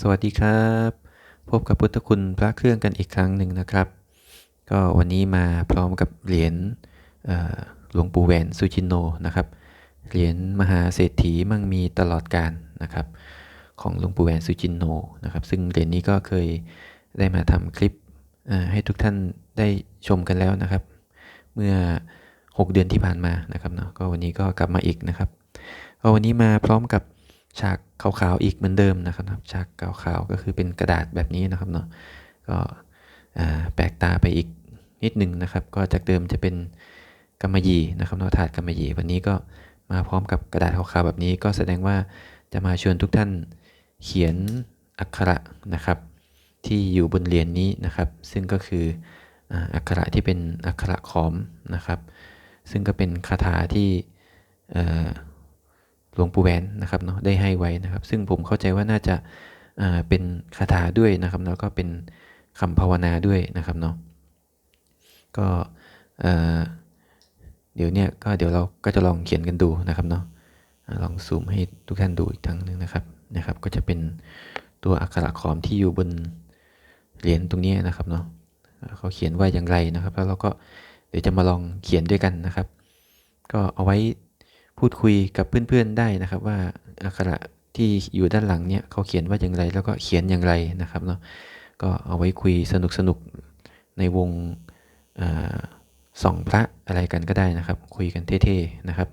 สวัสดีครับ พบกับพุทธคุณพระเครื่องกันอีกครั้งหนึ่งนะครับ ก็วันนี้มาพร้อมกับเหรียญหลวงปู่แหวนสุจินโนนะครับ เหรียญมหาเศรษฐีมั่งมีตลอดกาลนะครับ ของหลวงปู่แหวนสุจินโนนะครับ ซึ่งเหรียญนี้ก็เคยได้มาทำคลิปให้ทุกท่านได้ชมกันแล้วนะครับ เมื่อ 6 เดือนที่ผ่านมานะครับเนาะก็วันนี้ก็กลับมาอีกนะครับก็วันนี้มาพร้อมกับ ฉากขาวๆอีกเหมือนเดิมนะครับฉากขาวๆก็คือเป็นกระดาษแบบนี้นะครับเนาะก็แปลกตาไปอีกนิดหนึ่งนะครับ ก็จากเดิมจะเป็นกำมะหยี่นะครับเนาะถาดกำมะหยี่วันนี้ก็มาพร้อมกับกระดาษขาวๆแบบนี้ก็แสดงว่าจะมาชวนทุกท่านเขียนอักขระนะครับ ที่อยู่บนเหรียญนนี้นะครับ ซึ่งก็คืออักขระที่เป็นอักขระขอมนะครับ ซึ่งก็เป็นคาถาที่ หลวงปู่แหวนนะครับเนาะได้ให้ไว้นะครับ ซึ่งผมเข้าใจว่าน่าจะอ่าเป็นคาถาด้วยนะครับแล้วก็เป็นคำภาวนาด้วยนะครับเนาะก็เอ่อเดี๋ยวเนี้ยก็เดี๋ยวเราก็จะลองเขียนกันดูนะครับเนาะลองซูมให้ทุกท่านดูอีกครั้งหนึ่งนะครับนะครับ ก็จะเป็นตัวอักขระขอมที่อยู่บนเหรียญตรงนี้นะครับเนาะเขาเขียนว่าอย่างไรนะครับ แล้วเราก็เดี๋ยวจะมาลองเขียนด้วยกันนะครับ ก็เอาไว้ พูดคุยกับเพื่อนๆได้นะครับ ว่าอักขระที่อยู่ด้านหลังเนี่ยเขาเขียนว่าอย่างไรแล้วก็เขียนอย่างไรนะครับเนาะก็เอาไว้คุยสนุกๆในวงส่องพระอะไรกันก็ได้นะครับ คุยกันเท่ๆนะครับ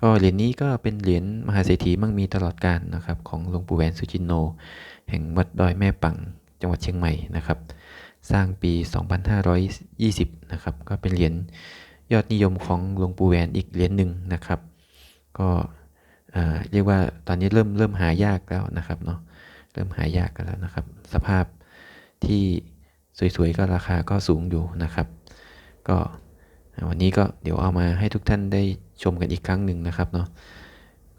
ก็เหรียญนี้ก็เป็นเหรียญมหาเศรษฐีมั่งมีตลอดกาลนะครับ ของหลวงปู่แหวนสุจินโน แห่งวัดดอยแม่ปังจังหวัดเชียงใหม่นะครับ สร้างปี 2520 นะครับ ก็เป็นเหรียญ ยอดนิยมของหลวงปู่แหวนอีกเหรียญหนึ่งนะครับ ก็เรียกว่าตอนนี้เริ่มเริ่มหายากแล้วนะครับเนาะเริ่มหายากกันแล้วนะครับ สภาพที่สวยๆก็ราคาก็สูงอยู่นะครับ ก็วันนี้ก็เดี๋ยวเอามาให้ทุกท่านได้ชมกันอีกครั้งหนึ่งนะครับเนาะ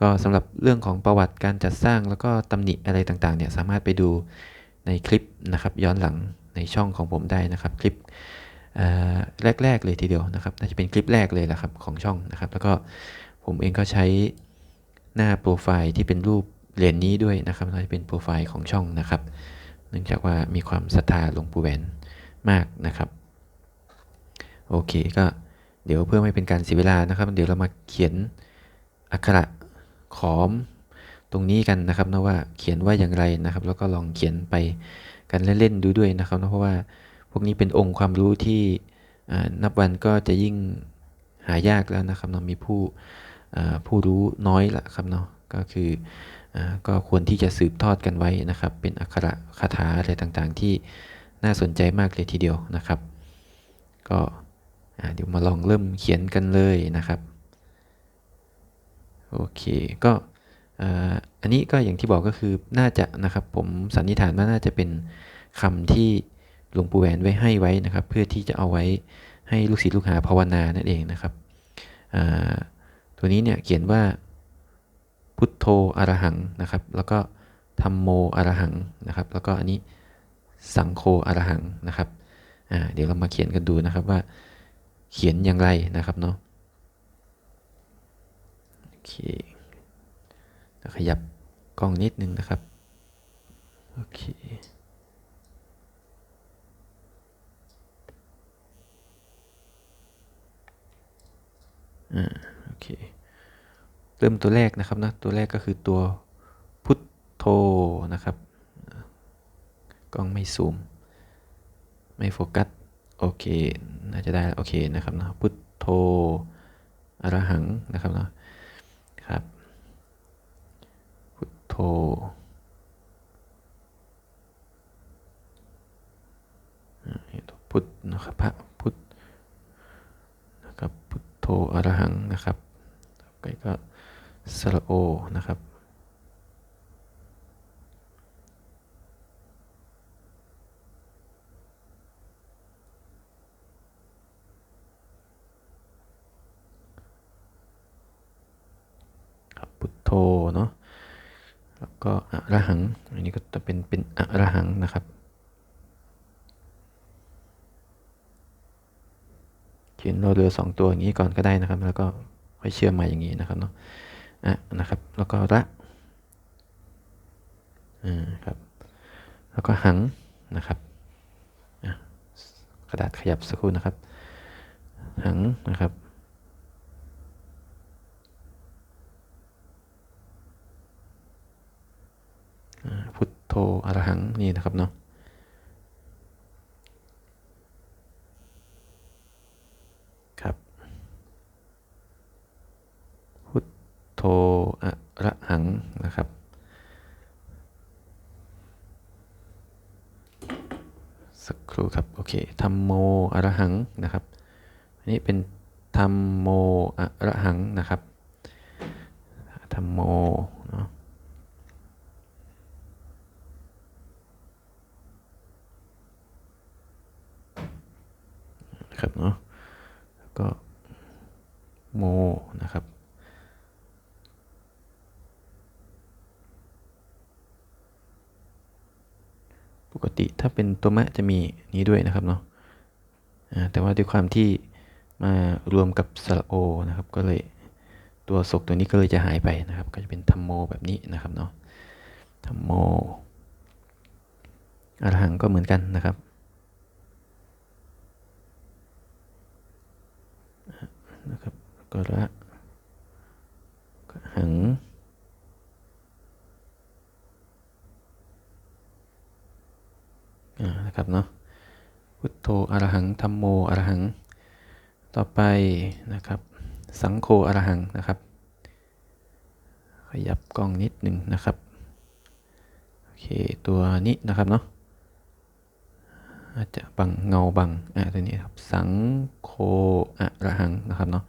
ก็สำหรับเรื่องของประวัติการจัดสร้างแล้วก็ตำหนิอะไรต่างๆเนี่ยสามารถไปดูในคลิปนะครับย้อนหลังในช่องของผมได้นะครับคลิป แรก ๆ เลยทีเดียวนะครับน่าจะเป็นคลิปแรกเลยแหละครับของช่องนะครับ แล้วก็ผมเองก็ใช้หน้าโปรไฟล์ที่เป็นรูปเหรียญนนี้ด้วยนะครับน่าจะเป็นโปรไฟล์ของช่องนะครับ เนื่องจากว่ามีความศรัทธาหลวงปู่แหวนมากนะครับ โอเคก็เดี๋ยวเพื่อไม่เป็นการเสียเวลานะครับ เดี๋ยวเรามาเขียนอักขระขอมตรงนี้กันนะครับนะว่าเขียนว่าอย่างไรนะครับ แล้วก็ลองเขียนไปกันเล่นๆดูด้วยนะครับนะเพราะว่า พวกนี้เป็นองค์ความรู้ที่นับวันก็จะยิ่งหายากแล้วนะครับเนาะมีผู้ผู้รู้น้อยละครับเนาะก็คืออก็ควรที่จะสืบทอดกันไว้นะครับ เป็นอักขระคาถาอะไรต่างๆ ที่น่าสนใจมากเลยทีเดียวนะครับ ก็เดี๋ยวมาลองเริ่มเขียนกันเลยนะครับโอเคก็อันนี้ก็อย่างที่บอกก็คือน่าจะนะครับผมสันนิษฐานว่าน่าจะเป็นคำที่ หลวงปู่แหวนไว้ให้ไว้นะครับ เพื่อที่จะเอาไว้ให้ลูกศิษย์ลูกหาภาวนานั่นเองนะครับตัวนี้เนี่ยเขียนว่าพุทโธอรหังนะครับ แล้วก็ธรรมโมอรหังนะครับ แล้วก็อันนี้สังโฆอรหังนะครับเดี๋ยวเรามาเขียนกันดูนะครับว่าเขียนอย่างไรนะครับเนาะโอเคขยับกล้องนิดนึงนะครับ โอเค อ่าโอเคเริ่มตัวแรกนะครับนะตัวแรกก็คือตัวพุทโธนะครับกล้องไม่ซูม ไม่โฟกัสโอเคน่าจะได้โอเคนะครับนะพุทโธอรหังนะครับนะครับพุทโธพุทนะครับพระพุทนะครับพุทโธ อรหังนะครับต่อไก็สระโอนะครับพุทโธเนาะแล้วก็อรหัง อันนี้ก็จะเป็นเป็นอรหังนะครับ เขียนเราเรือสองตัวอย่างนี้ก่อนก็ได้นะครับ แล้วก็ค่อยเชื่อมมาอย่างนี้นะครับเนาะอะนะครับ แล้วก็ระอ่าครับ แล้วก็หังนะครับกระดาษขยับสักครู่นะครับ หังนะครับอ่าพุทโธอรหังนี่นะครับเนาะ ครับ พุทโธอะระหังนะครับ สักครู่ครับ โอเคธรรมโมอระหังนะครับ อันนี้เป็นธรรมโมอระหังนะครับธรรมโมเนาะนะครับเนาะแล้ว ก็โมนะครับ ปกติถ้าเป็นตัวมะจะมีนี้ด้วยนะครับเนาะแต่ว่าด้วยความที่มารวมกับสระโอนะครับ ก็เลยตัวศกตัวนี้ก็เลยจะหายไปนะครับ ก็จะเป็นธรรมโมแบบนี้นะครับเนาะธรรมโมอรหังก็เหมือนกันนะครับ นะครับก็ละหัง นะครับเนาะ พุทโธอรหังธรรมโมอรหัง ต่อไปนะครับ สังโฆอรหังนะครับ ขยับกล้องนิดหนึ่งนะครับ โอเค ตัวนี้นะครับเนาะ อาจจะบังเงาบังอ่าตัวนี้ครับ สังโฆอะระหังนะครับเนาะ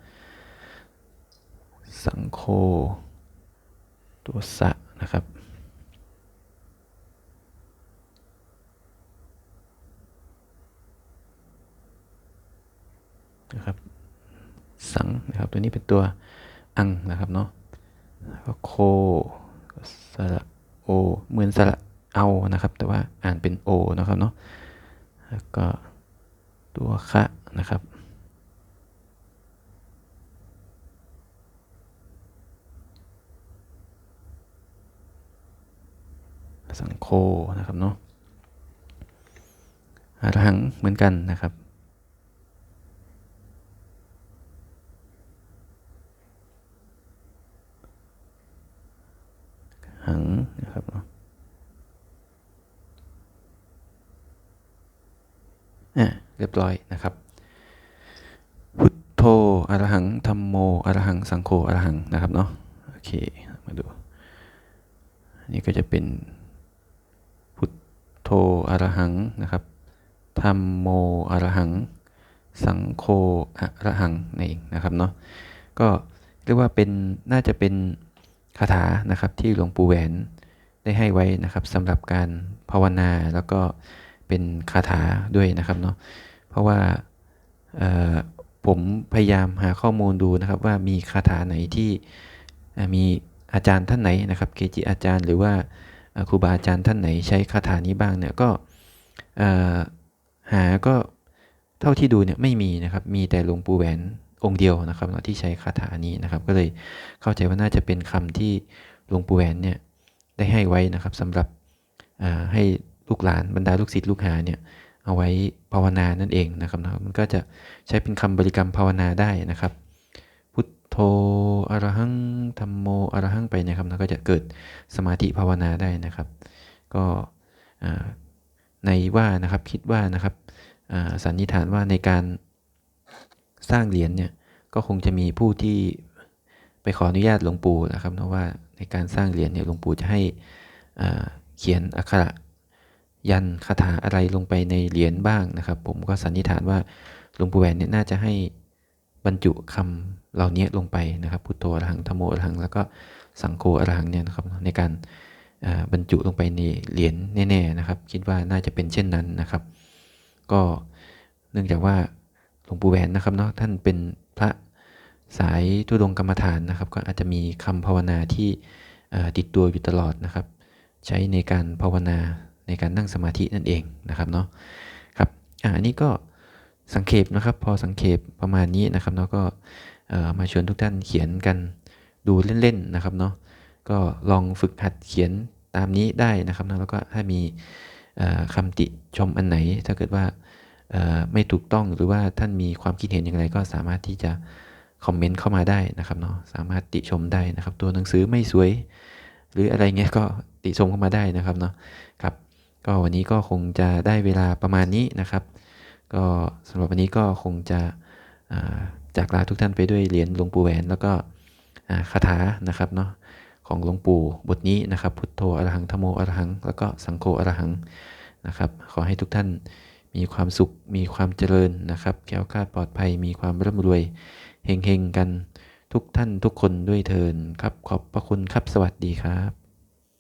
สังโฆตัวสะนะครับนะครับ สังนะครับตัวนี้เป็นตัวอังนะครับเนาะแล้วก็โคสระโอเหมือนสระเอานะครับ แต่ว่าอ่านเป็นโอนะครับเนาะ แล้วก็ตัวคะนะครับ สังโคนะครับเนาะอรหังเหมือนกันนะครับหังนะครับเนาะ อะเรียบร้อยนะครับ พุทโธอรหังธรรมโมอรหังสังโฆอรหังนะครับเนาะโอเคมาดูนนี้ก็จะเป็นพุทโธอรหังนะครับธรรมโมอรหัง สังโฆอรหังนั่นเองนะครับเนาะก็เรียกว่าเป็นน่าจะเป็นคาถานะครับที่หลวงปู่แหวนได้ให้ไว้นะครับสำหรับการภาวนาแล้วก็ เป็นคาถาด้วยนะครับเนาะเพราะว่าผมพยายามหาข้อมูลดูนะครับว่ามีคาถาไหนที่มีอาจารย์ท่านไหนนะครับเกจิอาจารย์หรือว่าครูบาอาจารย์ท่านไหนใช้คาถานี้บ้างเนี่ยก็หาก็เท่าที่ดูเนี่ยไม่มีนะครับมีแต่หลวงปู่แหวนองค์เดียวนะครับเนาะที่ใช้คาถานี้นะครับ ก็เลยเข้าใจว่าน่าจะเป็นคำที่หลวงปู่แหวนเนี่ยได้ให้ไว้นะครับสำหรับให้ ลูกหลานบรรดาลูกศิษย์ลูกหาเนี่ยเอาไว้ภาวนานั่นเองนะครับนะมันก็จะใช้เป็นคำบริกรรมภาวนาได้นะครับ พุทโธอรหังธรรมโมอรหังไปนะครับแล้วก็จะเกิดสมาธิภาวนาได้นะครับ ก็ในว่านะครับคิดว่านะครับสันนิษฐานว่าในการสร้างเหรียญเนี่ยก็คงจะมีผู้ที่ไปขออนุญาตหลวงปู่นะครับเพราะว่าในการสร้างเหรียญเนี่ยหลวงปู่จะให้เขียนอักขระ ยันคาถาอะไรลงไปในเหรียญบ้างนะครับ ผมก็สันนิษฐานว่าหลวงปู่แหวนเนี่ยน่าจะให้บรรจุคำเหล่านี้ลงไปนะครับพุทโธอรหังธรรมโมอรหัง แล้วก็สังโฆอรหังเนี่ยนะครับในการบรรจุลงไปในเหรียญแน่ๆนะครับ คิดว่าน่าจะเป็นเช่นนั้นนะครับ ก็เนื่องจากว่าหลวงปู่แหวนนะครับเนาะท่านเป็นพระสายทุดงกรรมฐานนะครับ ก็อาจจะมีคำภาวนาที่ติดตัวอยู่ตลอดนะครับ ใช้ในการภาวนา ในการนั่งสมาธินั่นเองนะครับเนาะครับอ่าอันนี้ก็สังเขปนะครับ พอสังเขปประมาณนี้นะครับเนาะก็มาชวนทุกท่านเขียนกันดูเล่นๆนะครับเนาะก็ลองฝึกหัดเขียนตามนี้ได้นะครับนะแล้วก็ถ้ามีเอ่อคำติชมอันไหน ถ้าเกิดว่าไม่ถูกต้องหรือว่าท่านมีความคิดเห็นอย่างไรก็สามารถที่จะคอมเมนต์เข้ามาได้นะครับเนาะสามารถติชมได้นะครับ ตัวหนังสือไม่สวย หรืออะไรเงี้ยก็ติชมเข้ามาได้นะครับเนาะครับ ก็วันนี้ก็คงจะได้เวลาประมาณนี้นะครับ ก็สำหรับวันนี้ก็คงจะาจากลาทุกท่านไปด้วยเหรียญหลวงปู่แหวนแล้วก็คาถานะครับเนาะของหลวงปู่บทนี้นะครับ พุทโธอรหังธโมอรหัง แล้วก็สังโฆอรหังนะครับ ขอให้ทุกท่านมีความสุขมีความเจริญนะครับแก้วคาดปลอดภัยมีความร่ำรวยเฮงๆกันทุกท่านทุกคนด้วยเทินครับ ขอบพระคุณครับสวัสดีครับ